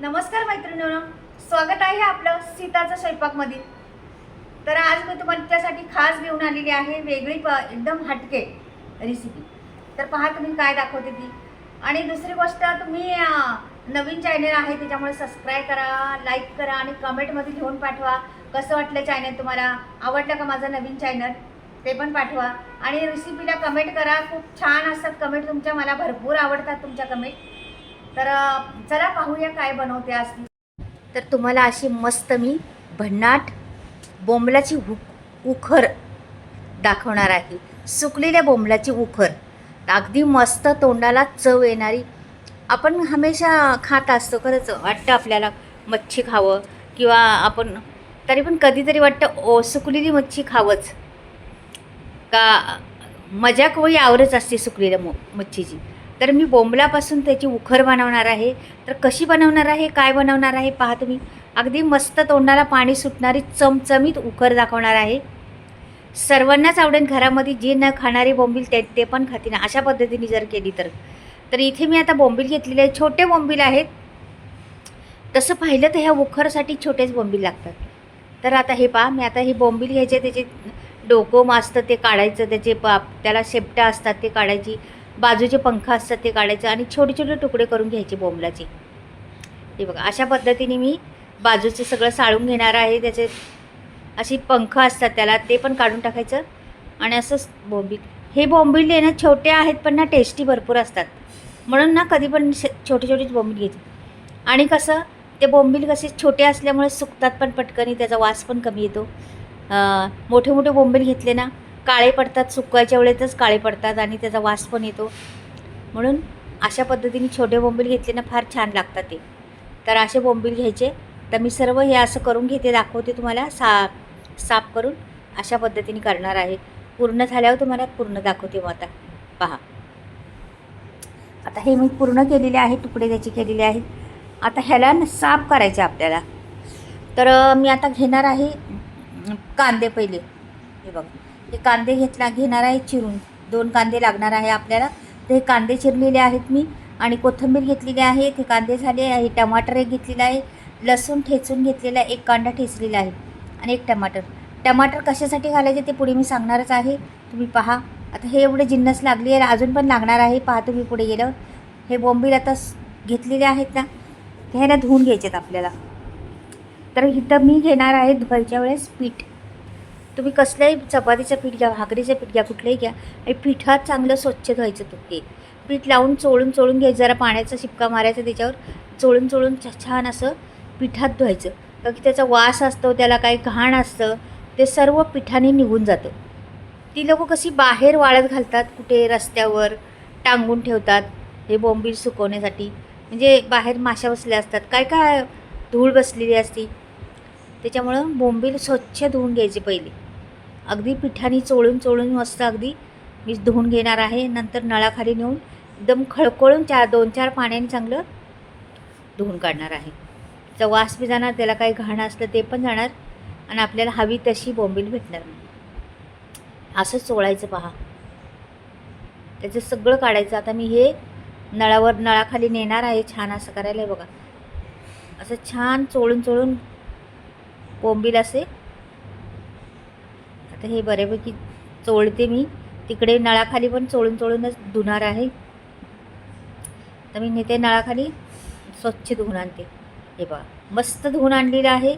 नमस्कार मैत्रिणींनो. स्वागत आहे आपलं सीताचं स्वयंपाकमधील. तर आज मी तुम्हाला त्यासाठी खास घेऊन आलेली आहे वेगळी प एकदम हटके रेसिपी तर पहा तुम्ही काय दाखवते ती. आणि दुसरी गोष्ट तुम्ही नवीन चॅनल आहे त्याच्यामुळे सबस्क्राईब करा लाईक करा आणि कमेंटमध्ये लिहून पाठवा. कसं वाटलं चॅनल तुम्हाला? आवडलं का माझं नवीन चॅनल ते पण पाठवा. आणि रेसिपीला कमेंट करा. खूप छान असतात कमेंट तुमच्या. मला भरपूर आवडतात तुमच्या कमेंट तर चला पाहूया काय बनवते आज तर तुम्हाला अशी मस्त मी भन्नाट बोंबलाची उख उखर दाखवणार आहे. सुकलेल्या बोंबलाची उखर. अगदी मस्त तोंडाला चव येणारी. आपण हमेशा खात असतो खरंच. वाटतं आपल्याला मच्छी खावं किंवा आपण तरी पण कधीतरी वाटतं ओ सुकलेली मच्छी खावंच. का मजाक वही आवरच असते सुकलेल्या मो मच्छीची. तर मी बोंबलापासून त्याची उखर बनवणार आहे. तर कशी बनवणार आहे? काय बनवणार आहे? पहा तुम्ही. अगदी मस्त तोंडाला पाणी सुटणारी चमचमीत उखर दाखवणार आहे. सर्वांनाच आवडेल घरामध्ये जे न खाणारे बोंबील ते ते पण खातील अशा पद्धतीने जर केली तर. तर इथे मी आता बोंबील घेतलेले आहे छोटे बोंबील आहेत. तसं पाहिलं तर ह्या उखरसाठी छोटेच बोंबील लागतात. तर आता हे पहा मी आता हे बोंबील घ्यायचे त्याचे डोकं असतं ते काढायचं त्याचे पाप त्याला शेपट्या असतात ते काढायची. बाजूचे पंख असतात ते काढायचे आणि छोटे छोटे तुकडे करून घ्यायचे बोंबलाचे. हे बघा अशा पद्धतीने मी बाजूचे सगळं साळून घेणार आहे. त्याचे अशी पंख असतात त्याला ते पण काढून टाकायचं. आणि असंच बोंबील. हे बोंबील आहे ना छोटे आहेत पण ना टेस्टी भरपूर असतात. म्हणून ना कधी पण छोटे छोटेच बोंबील घ्यायचे. आणि कसं ते बोंबील कसे छोटे असल्यामुळे सुकतात पण पटकन त्याचा वास पण कमी येतो. मोठे मोठे बोंबील घेतले ना काळे पडतात सुकवायच्या वेळेतच काळे पडतात आणि त्याचा वास पण येतो. म्हणून अशा पद्धतीने छोटे बोंबील घेतले ना फार छान लागतात ते. तर असे बोंबील घ्यायचे. तर मी सर्व हे असं करून घेते दाखवते तुम्हाला सा साफ करून अशा पद्धतीने करणार आहे. पूर्ण झाल्यावर तुम्हाला पूर्ण दाखवते मग आता. पहा. आता हे मी पूर्ण केलेले आहे तुकडे त्याचे केलेले आहेत. आता ह्याला साफ करायचे आपल्याला. तर मी आता घेणार आहे कांदे पहिले. हे बघ. हे कांदे घेतला घेणार आहे चिरून. दोन कांदे लागणार आहे आपल्याला. तर हे कांदे चिरलेले आहेत मी. आणि कोथिंबीर घेतलेली आहे. ते कांदे झाले आहे. टमाटर एक घेतलेलं आहे. लसूण ठेचून घेतलेला आहे एक कांदा ठेचलेला आहे. आणि एक टमाटर. टमाटर कशासाठी घालायचे ते पुढे मी सांगणारच आहे. तुम्ही पहा. आता हे एवढे जिन्नस लागली आहे. अजून पण लागणार आहे. पहा तुम्ही पुढे गेलं हे बोंबील आता घेतलेले आहेत ना ते ह्याला धुवून घ्यायचे आहेत आपल्याला. तर इथं मी घेणार आहे धुवायच्या वेळेस पीठ. तुम्ही कसल्याही चपातीचं पीठ घ्या भाकरीचं पीठ घ्या कुठलंही घ्या आणि पिठात चांगलं स्वच्छ धुवायचं तू ते पीठ लावून चोळून चोळून घ्यायचं जरा पाण्याचा शिपका मारायचा त्याच्यावर चोळून चोळून छ- छान असं पिठात धुवायचं. कारण की त्याचा वास असतो त्याला काही घाण असतं ते सर्व पिठाने निघून जातं. ती लोकं कशी बाहेर वाळत घालतात कुठे रस्त्यावर टांगून ठेवतात हे बोंबील सुकवण्यासाठी. म्हणजे बाहेर माशा बसल्या असतात काय काय धूळ बसलेली असती. त्याच्यामुळं बोंबील स्वच्छ धुवून घ्यायचे पहिले. अगदी पिठाने चोळून चोळून मस्त अगदी मी धुवून घेणार आहे. नंतर नळाखाली नेऊन एकदम खळखळून चार दोन चार पाण्याने चांगलं धुवून काढणार आहे. त्याचा वास बी जाणार त्याला काही घाण असलं ते पण जाणार आणि आपल्याला हवी तशी बोंबील भेटणार नाही. असं चोळायचं पहा. त्याचं सगळं काढायचं. आता मी हे नळावर नळाखाली नेणार आहे. छान असं करायला आहे बघा. असं छान चोळून चोळून बोंबील असे आता हे बऱ्यापैकी चोळते मी. तिकडे नळाखाली पण चोळून चोळूनच धुणार आहे. तर मी नेते नळाखाली स्वच्छ धुवून आणते. हे बघा मस्त धुवून आणलेलं आहे.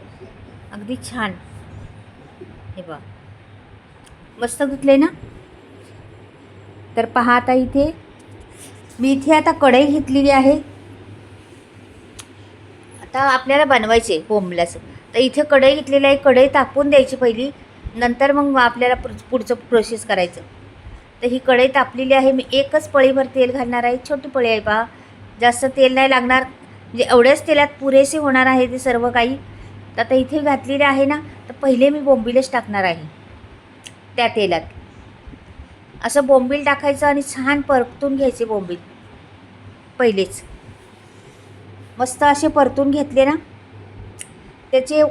अगदी छान. हे बघा मस्त धुतले ना? तर पहा आता इथे मी इथे आता कढई घेतलेली आहे. आता आपल्याला बनवायचे बोंबल्याचं. तर इथे कढई घेतलेली आहे. कढई तापून द्यायची पहिली. नंतर मग आपल्याला पुढचं प्रोसेस करायचं. तर ही कढई तापलेली आहे. मी एकच पळीभर तेल घालणार आहे. छोटी पळी आहे पहा. जास्त तेल नाही लागणार. म्हणजे एवढ्याच तेलात पुरेसे होणार आहे ते सर्व काही. तर आता इथे घातलेले आहे ना तर पहिले मी बोंबीलच टाकणार आहे. त्या तेलात. असं बोंबील टाकायचं आणि छान परतून घ्यायचे बोंबील. पहिलेच. मस्त असे परतून घेतले ना. त्याचे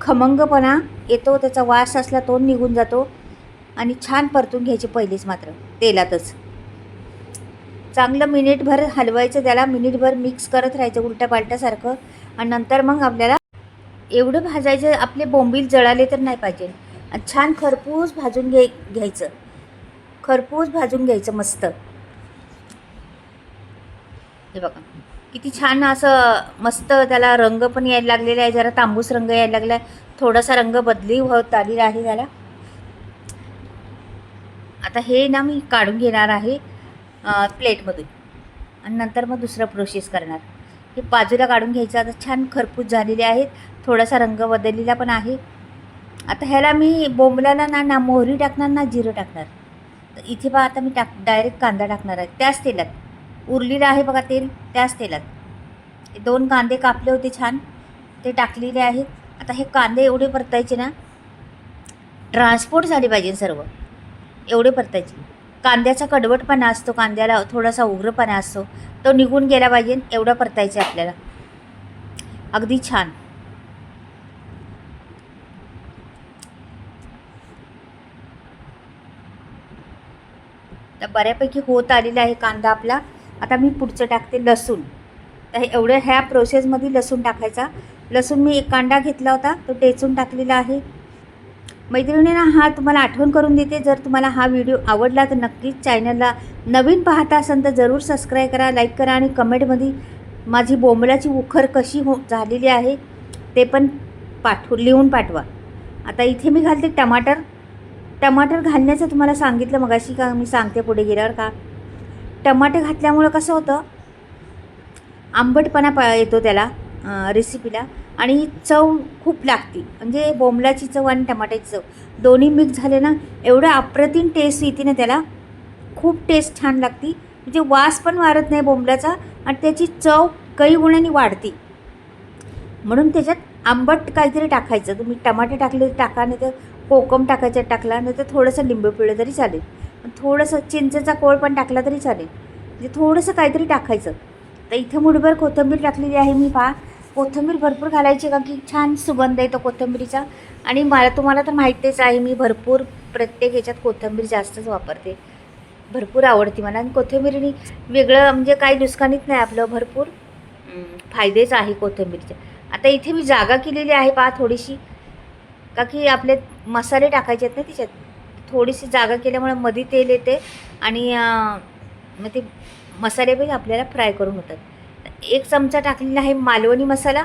खमंगपणा येतो त्याचा वास असला तो निघून जातो आणि छान परतून घ्यायचे पहिलेच मात्र तेलातच. चांगलं मिनिटभर हलवायचं त्याला मिनिटभर मिक्स करत राहायचं उलट्या पालट्यासारखं आणि नंतर मग आपल्याला एवढं भाजायचं आपले बोंबील जळाले तर नाही पाहिजे. आणि छान खरपूस भाजून घे घ्यायचं. खरपूस भाजून घ्यायचं मस्त. हे बघा. किती छान असं मस्त त्याला रंग पण यायला लागलेला आहे जरा तांबूस रंग यायला लागला आहे थोडासा रंग बदली होत आलेला आहे त्याला. आता हे ना मी काढून घेणार आहे प्लेटमधून. आणि नंतर मग दुसरं प्रोसेस करणार. हे बाजूला काढून घ्यायचं आता छान खरपूस झालेले आहेत. थोडासा रंग बदललेला पण आहे. आता ह्याला मी बोंबलाला ना ना मोहरी टाकणार ना जिरं टाकणार. तर इथे पहा आता मी टाक डायरेक्ट कांदा टाकणार आहे. त्याच तेलात. उरलेलं आहे बघा तेल त्याच तेलात. दोन कांदे कापले होते छान ते टाकलेले आहेत. आता हे कांदे एवढे परतायचे ना ट्रान्सपोर्ट झाले पाहिजे सर्व. एवढे परतायचे. कांद्याचा कडवटपणा असतो कांद्याला थोडासा उग्रपणा असतो तो निघून गेला पाहिजे एवढा परतायचा आपल्याला. अगदी छान. तर बऱ्यापैकी होत आलेला आहे कांदा आपला. आता मी पुढचं टाकते लसूण. तर हे एवढं ह्या प्रोसेसमध्ये लसूण टाकायचा. लसूण मी एक कांदा घेतला होता तो टेचून टाकलेला आहे. मैत्रिणींना हा तुम्हाला आठवण करून देते. जर तुम्हाला हा व्हिडिओ आवडला तर नक्कीच चॅनलला नवीन पाहता असाल तर जरूर सबस्क्राईब करा लाईक करा आणि कमेंटमध्ये माझी बोंबलाची उखर कशी हो झालेली आहे ते पण पाठवू लिहून पाठवा. आता इथे मी घालते टमाटर. टमाटर घालण्याचं तुम्हाला सांगितलं मगाशी का? मी सांगते पुढे गेल्यावर का? टमाटे घातल्यामुळं कसं होतं? आंबटपणा प येतो त्याला रेसिपीला आणि चव खूप लागते. म्हणजे बोंबलाची चव आणि टमाट्याची चव. दोन्ही मिक्स झाले ना एवढं अप्रतिम टेस्ट येते ना त्याला खूप टेस्ट छान लागते. म्हणजे वास पण वाढत नाही बोंबलाचा आणि त्याची चव काही गुणांनी वाढते. म्हणून त्याच्यात आंबट काहीतरी टाकायचं. तुम्ही टमाटे टाकले टाका नाही तर कोकम टाकायचं टाकला नाही तर थोडंसं लिंबू पिळलं तरी चालेल. थोडंसं चिंचेचा कोळ पण टाकला तरी चालेल. म्हणजे थोडंसं काहीतरी टाकायचं. तर इथं मुठभर कोथिंबीर टाकलेली आहे मी पहा. कोथिंबीर भरपूर घालायची का की छान सुगंध येतो कोथिंबीरीचा. आणि मला तुम्हाला तर माहितीच आहे मी भरपूर प्रत्येक याच्यात कोथिंबीर जास्तच वापरते. भरपूर आवडते मला. आणि कोथिंबीरीने वेगळं म्हणजे काही नुकसानीत नाही आपलं भरपूर फायदेच आहे कोथिंबीरचे. आता इथे मी जागा केलेली आहे पहा थोडीशी. का की आपले मसाले टाकायचे आहेत ना त्याच्यात. थोडीशी जागा केल्यामुळे मध्ये तेल येते आणि मग ते मसाले पण आपल्याला फ्राय करून होतात. एक चमचा टाकलेला आहे मालवणी मसाला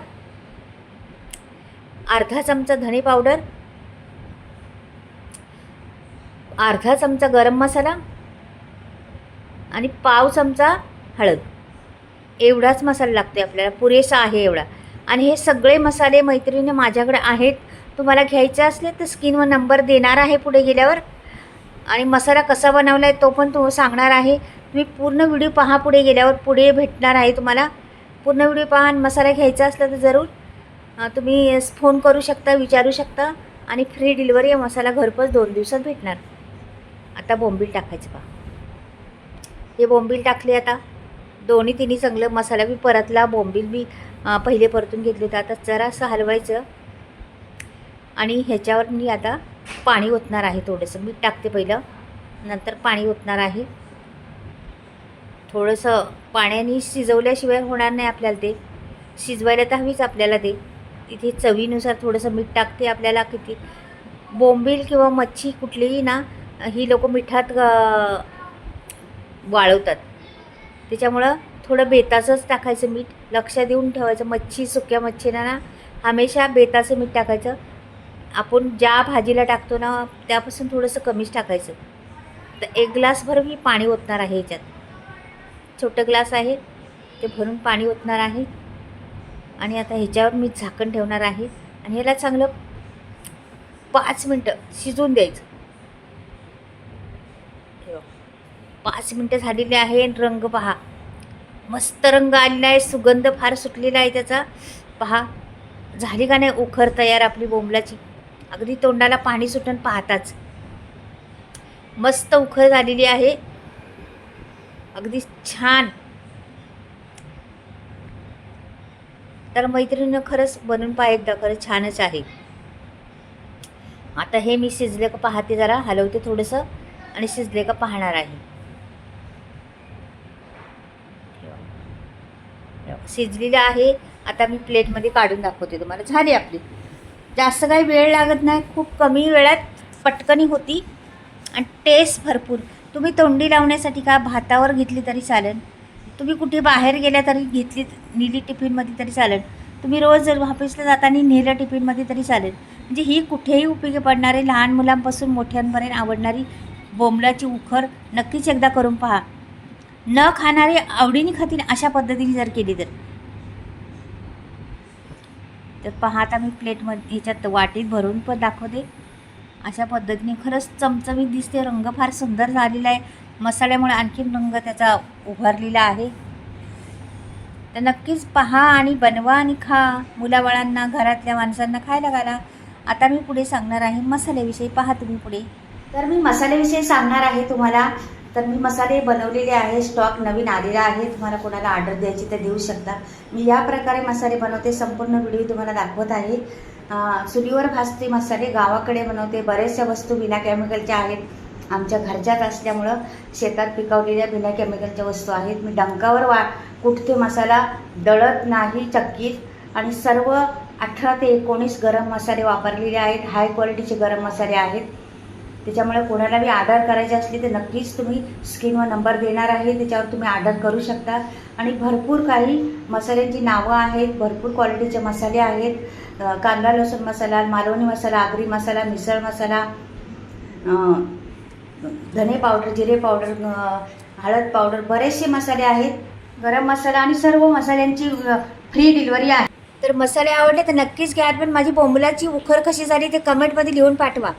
अर्धा चमचा धणे पावडर अर्धा चमचा गरम मसाला आणि पाव चमचा हळद. एवढाच मसाला लागतो आपल्याला पुरेसा आहे एवढा. आणि हे सगळे मसाले मैत्रिणी माझ्याकडे आहेत. तुम्हाला घ्यायचे असले तर स्क्रीनवर नंबर देणार आहे पुढे गेल्यावर. आणि मसाला कसा बनवला आहे तो पण तो सांगणार आहे. तुम्ही पूर्ण व्हिडिओ पहा पुढे गेल्यावर पुढे भेटणार आहे तुम्हाला. पूर्ण व्हिडिओ पहा आणि मसाला घ्यायचा असला तर जरूर तुम्ही फोन करू शकता विचारू शकता आणि फ्री डिलिव्हरी मसाला घरपोच दोन दिवसात भेटणार. आता बोंबील टाकायचं पहा. हे बोंबील टाकले आता. दोन्ही तिन्ही चांगलं मसाला बी परतला बोंबील बी पहिले परतून घेतले तर आता जरासं हलवायचं. आणि ह्याच्यावर मी आता पाणी ओतणार आहे थोडंसं. मीठ टाकते पहिलं. नंतर पाणी ओतणार आहे. थोडंसं पाण्याने शिजवल्याशिवाय होणार नाही आपल्याला ते. शिजवायला तर हवीच आपल्याला ते. इथे चवीनुसार थोडंसं मीठ टाकते आपल्याला किती. बोंबील किंवा मच्छी कुठलीही ना ही लोक मिठात वाळवतात. त्याच्यामुळं थोडं बेताचंच टाकायचं मीठ. लक्ष देऊन ठेवायचं. मच्छी सुक्या मच्छीला ना हमेशा बेताचं मीठ टाकायचं. आपण ज्या भाजीला टाकतो ना त्यापासून थोडंसं कमीच टाकायचं. तर एक ग्लासभर मी पाणी ओतणार आहे ह्याच्यात. छोटं ग्लास आहे ते भरून पाणी ओतणार आहे. आणि आता ह्याच्यावर मी झाकण ठेवणार आहे. आणि ह्याला चांगलं पाच मिनटं शिजून द्यायचं. पाच मिनटं झालेली आहे आणि रंग पहा. मस्त रंग आलेला आहे सुगंध फार सुटलेला आहे त्याचा. पहा झाली का नाही उखर तयार आपली बोंबलाची? अगदी तोंडाला पाणी सुटून पाहताच. मस्त उखर झालेली आहे. अगदी छान. तर मैत्रिणीनं खरंच बनून पहा एकदा खरंच छानच आहे. आता हे मी शिजले का पाहते जरा हलवते थोडंसं आणि शिजले का पाहणार आहे. शिजलेलं आहे. आता मी प्लेटमध्ये काढून दाखवते तुम्हाला. झाली आपली जास्त काही वेळ लागत नाही खूप कमी वेळात पटकनी होती. आणि टेस्ट भरपूर. तुम्ही तोंडी लावण्यासाठी का भातावर घेतली तरी चालेल? तुम्ही कुठे बाहेर गेल्या तरी घेतली नेली टिफिनमध्ये तरी चालेल. तुम्ही रोज जर ऑफिसला जाताना नेलं टिफिनमध्ये तरी चालेल. म्हणजे ही कुठेही उपयोगी पडणारी लहान मुलांपासून मोठ्यांपर्यंत आवडणारी बोंबलाची उखर नक्कीच एकदा करून पहा. न खाणारे आवडीने खातील अशा पद्धतीने जर केली तर. तर पहा आता मी प्लेटमध्ये ह्याच्यात वाटीत भरून पण दाखवते. अशा पद्धतीने खरंच चमचमीत दिसते. रंग फार सुंदर झालेला आहे. मसाल्यामुळे आणखीन रंग त्याचा उभारलेला आहे. तर नक्कीच पहा आणि बनवा आणि खा. मुलाबाळांना घरातल्या माणसांना खायला घाला. आता मी पुढे सांगणार आहे मसाल्याविषयी. पहा तुम्ही पुढे. तर मी मसाल्याविषयी सांगणार आहे तुम्हाला. तर मी मसाले बनवलेले आहे स्टॉक नवीन आलेला आहे तुम्हाला कोणाला ऑर्डर द्यायची तर देऊ शकता. मी या प्रकारे मसाले बनवते संपूर्ण व्हिडिओ तुम्हाला दाखवत आहे. चुलीवर भाजते मसाले गावाकडे बनवते बऱ्याचशा वस्तू बिना केमिकलच्या आहेत. आमच्या घरच्याच असल्यामुळं शेतात पिकवलेल्या बिना केमिकलच्या वस्तू आहेत. मी डंकावर वा कुठते मसाला दळत नाही चक्कीत. आणि सर्व अठरा ते एकोणीस गरम मसाले वापरलेले आहेत. हाय क्वालिटीचे गरम मसाले आहेत. त्याच्यामुळे कोणाला बी आर्डर करायची असली तर नक्कीच तुम्ही स्क्रीनवर नंबर देणार आहे त्याच्यावर तुम्ही ऑर्डर करू शकता. आणि भरपूर काही मसाल्यांची नावं आहेत भरपूर क्वालिटीचे मसाले आहेत. कांदा लसूण मसाला मालवणी मसाला आगरी मसाला मिसळ मसाला धने पावडर जिरे पावडर हळद पावडर बरेचसे मसाले आहेत. गरम मसाला आणि सर्व मसाल्यांची फ्री डिलिव्हरी आहे. तर मसाले आवडले तर नक्कीच घ्या पण माझी बोंबलाची उखर कशी झाली ते कमेंटमध्ये लिहून पाठवा.